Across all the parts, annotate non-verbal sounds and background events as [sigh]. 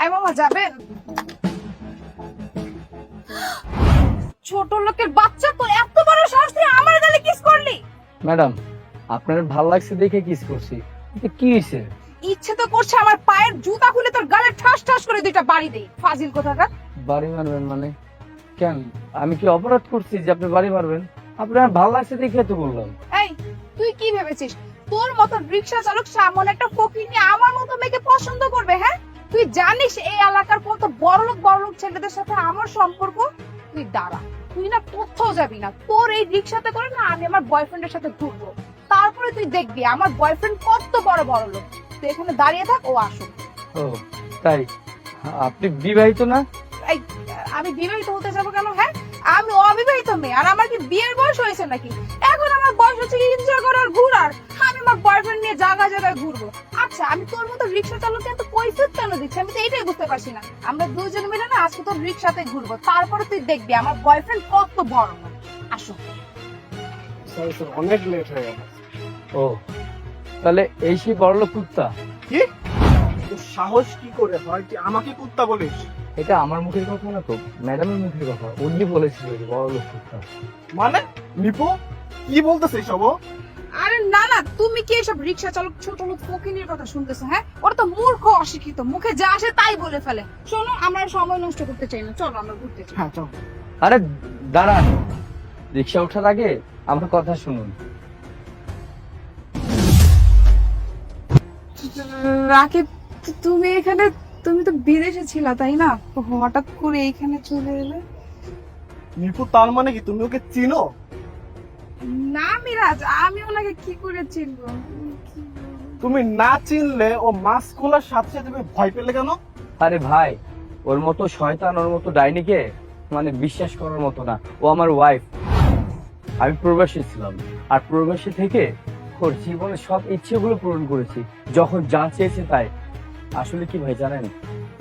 I মামা যাবেন ছোট লোকের বাচ্চা তো এত বড় সাহস তুই আমার গালে কিস করলি। ম্যাডাম আপনার ভালো লাগছে দেখে কিস করছি। কিন্তু কি হয়েছে? ইচ্ছে তো করছে আমার পায়ের জুতা খুলে তোর গালে ঠাস ঠাস করে দুইটা বাড়ি দেই ফাজিল কোথাকার বাড়ি মারবেন মানে? কেন? আমি কি অপরাধ করছি যে আপনি বাড়ি মারবেন? আপনার ভালো লাগছে দেখে তো বললাম। এই তুই কি ভেবেছিস? তোর মতো রিক্সা চালক সামনে একটা ফকির নিয়ে আমার মতো মেয়েকে পছন্দ করবে হ্যাঁ? তুই জানিস এই এলাকার কত বড়লোক বড়লোক ছেলেদের সাথে আমার সম্পর্ক? তুই দাঁড়া তুই না কোথাও যাবি না। তোর এই রিক্সাতে করে না আমি আমার বয়ফ্রেন্ডের সাথে ঘুরবো। তারপরে তুই দেখবি আমার বয়ফ্রেন্ড কত বড় বড় লোক। তুই এখানে দাঁড়িয়ে থাক ও আসুক। ও তাই? আপনি বিবাহিত না? আমি বিবাহিত হতে যাব কেন হ্যাঁ? আমি অবিবাহিত মেয়ে আর আমার কি বিয়ের বয়স হয়েছে নাকি? এখন আমার বয়স হচ্ছে কি এনজয় করার ঘুরার। আমার বয়ফ্রেন্ড নিয়ে জায়গা জায়গায় ঘুরবো। আচ্ছা আমি তোর মতো রিক্সা চালককে এত কৈফিয়ত কেন দিচ্ছি? আমি তো এটাই বুঝতে পারছি না। আমরা দুজন মিলে না আজকে তোর রিক্সাতে ঘুরবো। তারপরে তুই দেখবি আমার বয়ফ্রেন্ড কত বড়। আসো। অনেক লেট হয়ে গেল। ও তাহলে এই সেই বড়লোক কুত্তা? কি? তোর সাহস কি করে হয়? তুই আমাকে কুত্তা বলিস? এটা আমার মুখের কথা না তো ম্যাডামের মুখের কথা। উনি বলেছিল যে বড়লোক কুত্তা। মানে? নিপু? কি বলতেছে সব আরে না না তুমি কি এসব রিক্সা চালক ছোট লোক ফকিনের কথা শুনতেছো হ্যাঁ? ওরা তো মূর্খ অশিক্ষিত মুখে যা আসে তাই বলে ফেলে। শোনো আমরা সময় নষ্ট করতে চাই না। চলো আমরা ঘুরতে চাই হ্যাঁ চল। আরে দাঁড়ান। রিক্সা ওঠার আগে আমার কথা শুনুন। রাকিব তুমি এখানে তুমি তো বিদেশে ছিলা তাই না? হঠাৎ করে এইখানে চলে এলে? নিপু তার মানে কি? তুমি ওকে চিনো? না মিরাজ আমি ওনাকে কি করে চিনবো? তুমি না চিনলে ও খোলার সাথে সাথে তুমি ভয় পেলে কেন? আরে ভাই ওর মতো শয়তান ওর মতো ডাইনিকে মানে বিশ্বাস করার মতো না। ও আমার ওয়াইফ আমি প্রবাসী ছিলাম আর প্রবাসী থেকে ওর জীবনে সব ইচ্ছেগুলো পূরণ করেছি। যখন যা চেয়েছে তাই। আসলে কি ভাই জানেন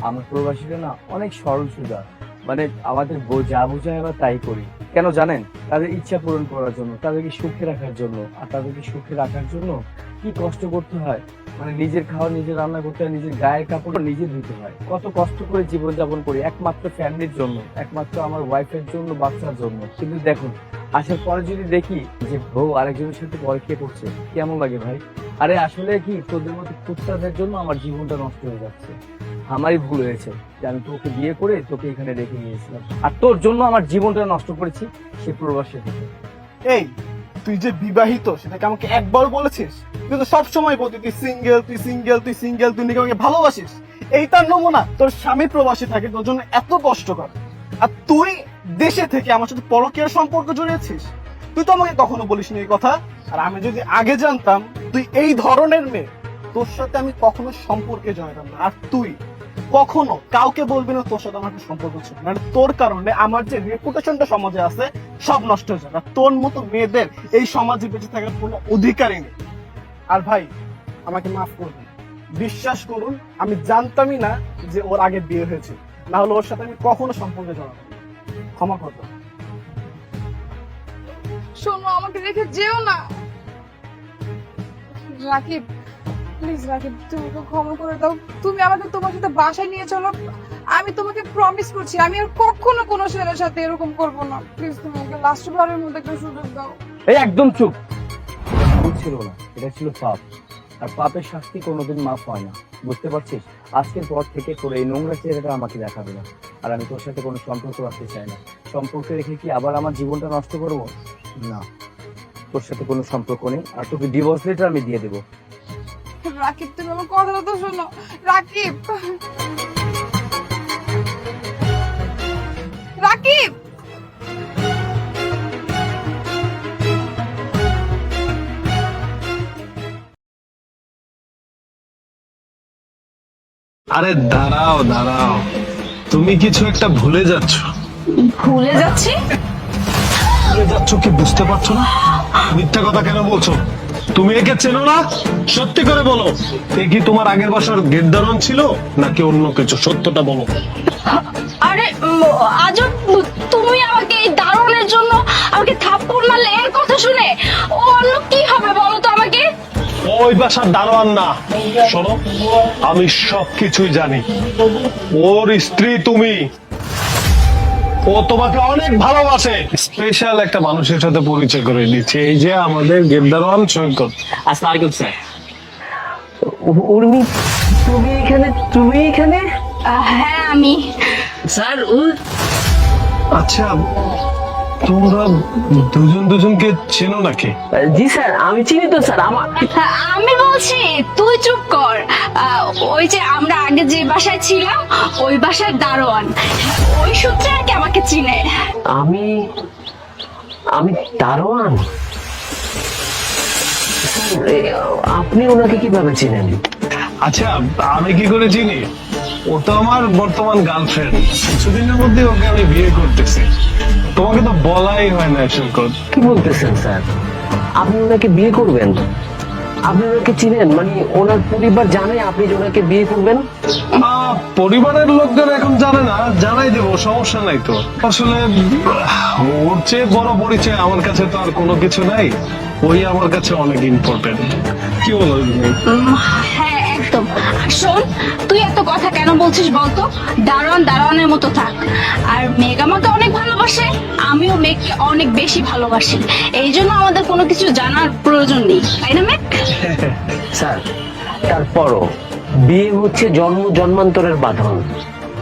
আমার প্রবাসীরা না অনেক সরল সুজা মানে আমাদের বো- যা বোঝায় আমরা তাই করি। কেন জানেন? তাদের ইচ্ছা পূরণ করার জন্য, তাদেরকে সুখে রাখার জন্য। আর তাদেরকে সুখে রাখার জন্য কি কষ্ট করতে হয়? মানে নিজের খাওয়া নিজে রান্না করতে হয়, নিজের গায়ের কাপড় নিজে ধুতে হয়। কত কষ্ট করে জীবনযাপন করি, একমাত্র ফ্যামিলির জন্য, একমাত্র আমার ওয়াইফের জন্য, বাচ্চার জন্য। কিন্তু দেখুন, আসার পরে যদি দেখি যে বউ আরেকজনের সাথে পরে কে করছে কেমন লাগে ভাই? আরে আসলে কি, তোদের মতো কুত্তাদের জন্য আমার জীবনটা নষ্ট হয়ে যাচ্ছে। আমারই ভুল হয়েছে যে আমি তোকে বিয়ে করে তোকে এখানে রেখে নিয়েছিলাম। আর তোর জন্য আমার জীবনটা নষ্ট করেছি সে প্রবাসে থেকে। এই, তুই যে বিবাহিত সেটাকে আমাকে একবার বলেছিস? তুই তো সবসময় বলতি, তুই সিঙ্গেল তুই সিঙ্গেল তুই সিঙ্গেল তুই নাকি আমাকে ভালোবাসিস? এই তার নমুনা, তোর স্বামী প্রবাসী থাকে, তোর জন্য এত কষ্ট করে আর তুই দেশে থেকে আমার সাথে পরকীয়ার সম্পর্ক জড়িয়েছিস? তুই তো আমাকে কখনো বলিস এই কথা? আর আমি যদি আগে জানতাম, তুই এই ধরনের মেয়ে, তোর সাথে আমি কখনো সম্পর্কে জড়াতাম না। আর তুই কখনো কাউকে বলবি না তোর সাথে আমার সম্পর্ক ছিল। মানে তোর কারণে আমার যে রেপুটেশনটা সমাজে আছে, সব নষ্ট হয়ে যাবে। তোর মতো মেয়েদের এই সমাজে বেঁচে থাকার কোনো অধিকারই নেই। আর ভাই, আমাকে মাফ করুন বিশ্বাস করুন, আমি জানতামই না যে ওর আগে বিয়ে হয়েছে। না হলে ওর সাথে আমি কখনো সম্পর্কে জড়াবো ক্ষমা করব। শোনো, আমাকে রেখে যেও না। রাকিব প্লিজ রাকিব তুমি ক্ষমা করে দাও। তুমি আমাকে তোমার সাথে বাসায় নিয়ে চলো। আমি তোমাকে প্রমিস করছি, আমি আর কখনো কোনো ছেলের সাথে এরকম করব না। প্লিজ তুমি আমাকে লাস্ট বারের মধ্যে একটা সুযোগ দাও। এই, একদম চুপ। ভুল ছিল না, এটা ছিল পাপ। আর পাপের শাস্তি কোনোদিন মাফ হয় না। বুঝতে পারছিস? আজকের পর থেকে তোর এই নোংরা চেহারাটা আমাকে দেখাবে না। আর আমি তোর সাথে কোনো সম্পর্ক রাখতে চাই না। সম্পর্ক রেখে কি আবার আমার জীবনটা নষ্ট করব? না। তোর সাথে কোনো সম্পর্ক নেই। আর তোকে ডিভোর্স লেটার আমি দিয়ে দেবো। রাকিব তুমি আমার কথাটা তো শোনো। রাকিব! রাকিব! আরে দাঁড়াও দাঁড়াও। তুমি কিছু একটা ভুলে যাচ্ছ। ভুলে যাচ্ছি? ভুলে যাচ্ছ কি বুঝতে পারছ না? মিথ্যা কথা কেন বলছো? তুমি একে চেনো না? সত্যি করে বলো। এ কি তোমার আগের বাসার গেদ্দারন ছিল নাকি অন্য কিছু? সত্যটা বলো। আরে আজব তুমি আমাকে এই দারুণের জন্য আমাকে থাপ্পড় মারলে এর কথা শুনে? ও অন্য কি হবে বলো তো আমাকে? ওই বাসার দারোয়ান না। শোনো আমি সব কিছুই জানি। ওর স্ত্রী তুমি। ও তোমাকে অনেক ভালোবাসে। স্পেশাল একটা মানুষের সাথে পরিচয় করে দিচ্ছে এই যে আমাদের গেট দারোয়ান সৈকত। আসসালামু আলাইকুম স্যার। উর্মি তুমি এখানে? তুমি এখানে? হ্যাঁ আমি। স্যার ও আচ্ছা তোমরা দুজন দুজনকে চেনো নাকি? জি স্যার আমি চিনি তো স্যার আমার হ্যাঁ, আমি বলছি তুই চুপ কর। আহ, ওই যে আমরা আগে যে বাসায় ছিলাম ওই বাসার দারোয়ান। ওই সূত্রে আর কি আমাকে চিনে। আমি আমি দারোয়ান? আপনি ওনাকে কীভাবে চিনেন? আচ্ছা আমি কি করে চিনি? ও তো আমার বর্তমান গার্লফ্রেন্ড কিছুদিনের মধ্যে ওকে আমি বিয়ে করতেছি। তোমাকে তো বলাই হয় না সৈকত কি বলতেছেন স্যার? আপনি ওনাকে বিয়ে করবেন? আপনি ওনাকে চিনেন মানে ওনার পরিবার জানে আপনি যে ওনাকে বিয়ে করবেন। পরিবারের লোকজন এখন জানে না জানাই দেবো সমস্যা নাই তো। আসলে ওর চেয়ে বড় পরিচয় আমার কাছে তো আর কোনো কিছু নাই। ওই আমার কাছে অনেক ইম্পর্টেন্ট কি বলো হ্যাঁ একদম। শোন তুই এত কথা কেন বলছিস বলতো? দারোয়ান দারোয়ানের মতো থাক। আর মেঘ আমাকে অনেক ভালোবাসে। মেঘকে অনেক বেশি ভালোবাসি। এই জন্য আমাদের কোনো কিছু জানার প্রয়োজন নেই। তাই না মেঘ? [laughs] স্যার তারপরও বিয়ে হচ্ছে জন্ম জন্মান্তরের বাঁধন।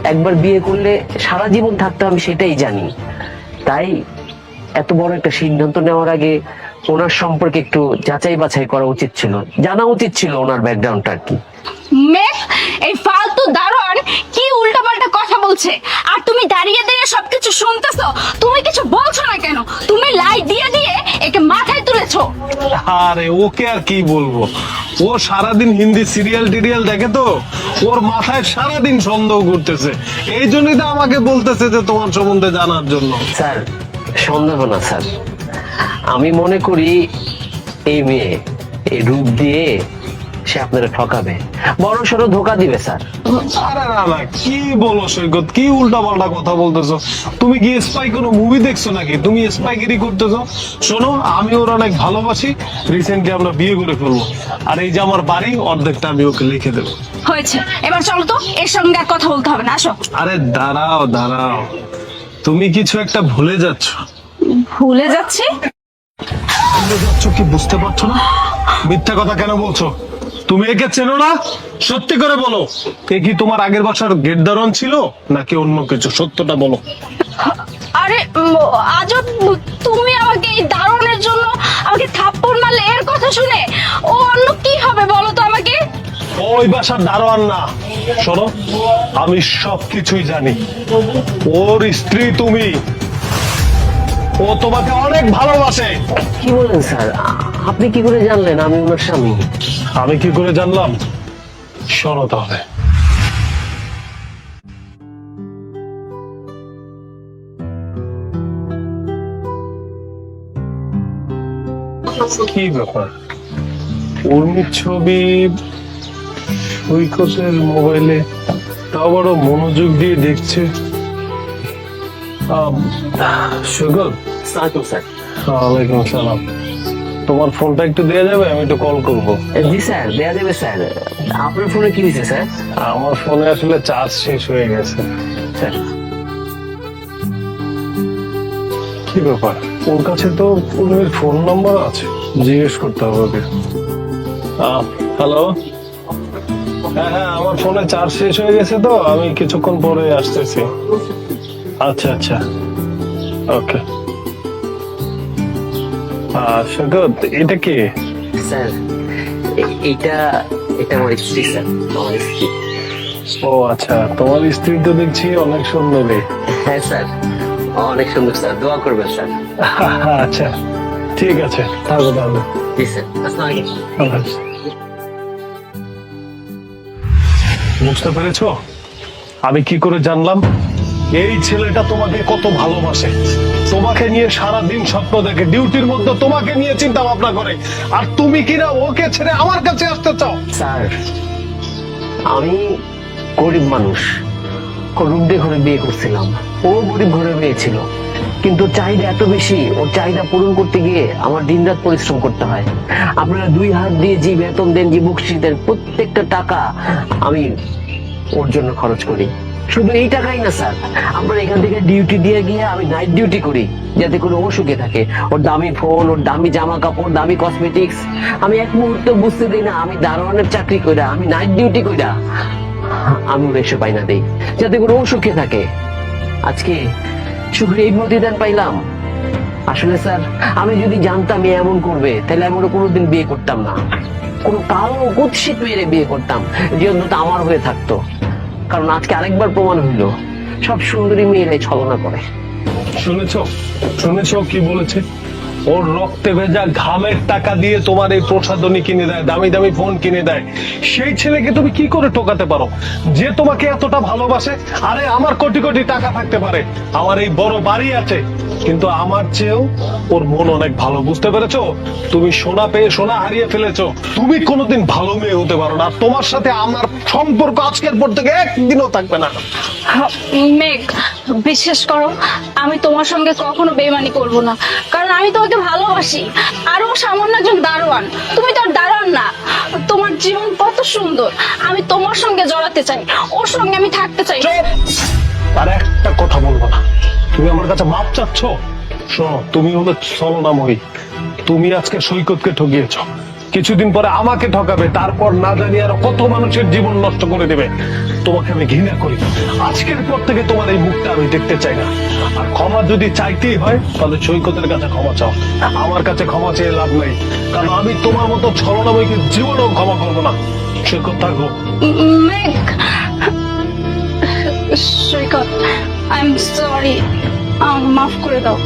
একবার বিয়ে করলে সারা জীবন থাকতে হবে সেটাই জানি। তাই এত বড় একটা সিদ্ধান্ত নেওয়ার আগে ওনার সম্পর্কে একটু যাচাই বাছাই করা উচিত ছিল। জানা উচিত ছিল ওনার ব্যাকগ্রাউন্ডটা আর কি। মেঘ এই ফালতু দারোয়ান কি উল্টাপাল্টা বলছে। আর তুমি দাঁড়িয়ে দাঁড়িয়ে সবকিছু শুনতেছো? তুমি কিছু বলছো না কেন? তুমি লাইট দিয়ে দিয়ে একে মাথায় তুলেছো। আরে ওকে আর কি বলব? ও সারাদিন হিন্দি সিরিয়াল টিরিয়াল দেখে তো? ওর মাথায় সারাদিন সন্দেহ করতেছে। এই জন্যই তো আমাকে বলতেছে যে তোমার সম্বন্ধে জানার জন্য। স্যার সন্দেহ না স্যার। আমি মনে করি এই মেয়ে এই রূপ দিয়ে সে আপনারা ঠকাবে। বড় সড়ো ধোকা দিবে স্যার। আরে না না কি বলো সৈকত? কি উল্টা পাল্টা কথা বলতেছো? তুমি কি স্পাই কোনো মুভি দেখছ নাকি? তুমি স্পাইগিরি করতেছো? শোনো আমি ওর অনেক ভালোবাসি। রিসেন্টলি আমরা বিয়ে করে ফেলব। আর এই যে আমার বাড়ি অর্ধেকটা আমি ওকে লিখে দেবো। হয়েছে। এবার চলো তো এর সঙ্গে আর কথা বলতে হবে না আসো। আরে দাঁড়াও দাঁড়াও। তুমি কিছু একটা ভুলে যাচ্ছ। ভুলে যাচ্ছি? ভুলে যাচ্ছ কি বুঝতে পারছ না? মিথ্যা কথা কেন বলছো? তুমি একে চেনো না? সত্যি করে বলো। এ কি তোমার আগের বাসার গেট দারণ ছিল? নাকি অন্য কিছু? সত্যটা বলো। আরে আজব তুমি আমাকে এই দারুণের জন্য আমাকে থাপ্পড় মারলে এর কথা শুনে? ও অন্য কি হবে বলো তো আমাকে? ওই বাসার দারোয়ান না। শোনো আমি সবকিছুই জানি। ওর স্ত্রী তুমি। ও তোমাকে অনেক ভালোবাসে। কি বলেন স্যার? আপনি কি করে জানলেন আমি ওনার স্বামী? আমি কি করে জানলাম? শোনো তাহলে। কি ব্যাপার? উর্মির ছবি সৈকতের মোবাইলে তাও বড় মনোযোগ দিয়ে দেখছে। সৈকত? ওয়ালাইকুম আসসালাম। তোমার ফোনটা একটু দেওয়া যাবে? আমি একটু কল করব। জি স্যার দেয়া যাবে স্যার। আপনার ফোনে কি দিছে স্যার? আমার ফোনে আসলে চার্জ শেষ হয়ে গেছে। স্যার। কি ব্যাপার? ওর কাছে তো পূর্বের ফোন নাম্বার আছে। জিজ্ঞেস করতে হবে ওকে। হ্যালো হ্যাঁ হ্যাঁ আমার ফোনে চার্জ শেষ হয়ে গেছে তো আমি কিছুক্ষণ পরে আসতেছি। আচ্ছা আচ্ছা। ওকে। সৈকত এটা কি? স্যার এটা এটা আমার স্ত্রী স্যার। আমার স্ত্রী। ও আচ্ছা তোমার স্ত্রী তো দেখছি অনেক সুন্দরী। হ্যাঁ স্যার। অনেক সুন্দর স্যার। দোয়া করবেন স্যার। [laughs] আচ্ছা ঠিক আছে থাকো তাহলে। জি স্যার। আসসালামু আলাইকুম। বুঝতে পেরেছ? আমি কি করে জানলাম? এই ছেলেটা তোমাকে কত ভালোবাসে। তোমাকে নিয়ে সারা দিন স্বপ্ন দেখে, ডিউটির মধ্যে তোমাকে নিয়ে চিন্তা ভাবনা করে। আর তুমি কিনা ওকে ছেড়ে আমার কাছে আসতে চাও? স্যার, আমি গরিব মানুষ। ও ঘরে বিয়ে করছিলাম। ও গরিব ঘরে বিয়ে ছিল কিন্তু চাহিদা এত বেশি, ওর চাহিদা পূরণ করতে গিয়ে আমার দিনরাত পরিশ্রম করতে হয়। আপনারা দুই হাত দিয়ে যে বেতন দেন, যে বকশিস দেন, প্রত্যেকটা টাকা আমি ওর জন্য খরচ করি। শুধু এই টাকাই না, স্যার। আমরা এখান থেকে ডিউটি দিয়ে গিয়ে আমি নাইট ডিউটি করি, যাতে কোনো অসুখে থাকে। ওর দামি ফোন ওর দামি জামা কাপড় দামি কসমেটিক্স আমি এক মুহূর্ত বুঝতে দিই না, আমি দারোয়ানের চাকরি কইরা, আমি নাইট ডিউটি কইরা আমি ওর এসে পাই না দেই, যাতে করে ও সুখে থাকে। আজকে সুখের এই প্রতিদান পাইলাম। আসলে, স্যার, আমি যদি জানতাম এমন করবে, তাহলে আমি কোনোদিন বিয়ে করতাম না। কোনো কালো কুৎসিত মেয়েরে বিয়ে করতাম, যে অন্তত আমার হয়ে থাকতো। কারণ আজকে আরেকবার প্রমাণ হইল, সব সুন্দরী মেয়েরাই ছলনা করে। শুনেছ? শুনেছ কি বলেছে? ওর রক্তে ভেজা ঘামের টাকা দিয়ে তোমার এই প্রসাদনী কিনে দেয়, দামি দামি ফোন কিনে দেয়। সেই ছেলেকে তুমি কি করে টোকাতে পারো? যে তোমাকে এতটা ভালোবাসে, আরে আমার কোটি কোটি টাকা থাকতে পারে। আমার এই বড় বাড়ি আছে কিন্তু আমার চেয়েও ওর মন অনেক ভালো বুঝতে পেরেছ? তুমি সোনা পেয়ে সোনা হারিয়ে ফেলেছো। তুমি কোনোদিন ভালো মেয়ে হতে পারো না। তোমার সাথে আমার সম্পর্ক আজকের পর থেকে একদিনও থাকবে না। মেঘ বিশ্বাস করো আমি তোমার সঙ্গে কখনো বেমানি করব না। কারণ আমি তোমাকে ভালোবাসি। আর ও সামান্য একজন দারোয়ান। তুমি তো আর দারোয়ান না। তোমার জীবন কত সুন্দর। আমি তোমার সঙ্গে জড়াতে চাই। ওর সঙ্গে আমি থাকতে চাই। আর একটা তুমি আমার কাছে মাপ চাচ্ছ? শোনো, তুমি হলো ছলনাময়ী। তুমি আজকে সৈকতকে ঠকিয়েছ কিছুদিন পরে আমাকে ঠকাবে, তারপর না জানি আরও কত মানুষের জীবন নষ্ট করে দেবে। তোমাকে আমি ঘৃণা করি। আজকের পর থেকে তোমার এই মুখটা আমি দেখতে চাই না। আর ক্ষমা যদি চাইতেই হয়, তাহলে সৈকতের কাছে ক্ষমা চাও। আমার কাছে ক্ষমা চেয়ে লাভ নেই। কারণ আমি তোমার মতো ছলনাময়ীকে জীবনেও ক্ষমা করব না। সৈকত থাকব সৈকত আই এম সরি মাফ করে দাও।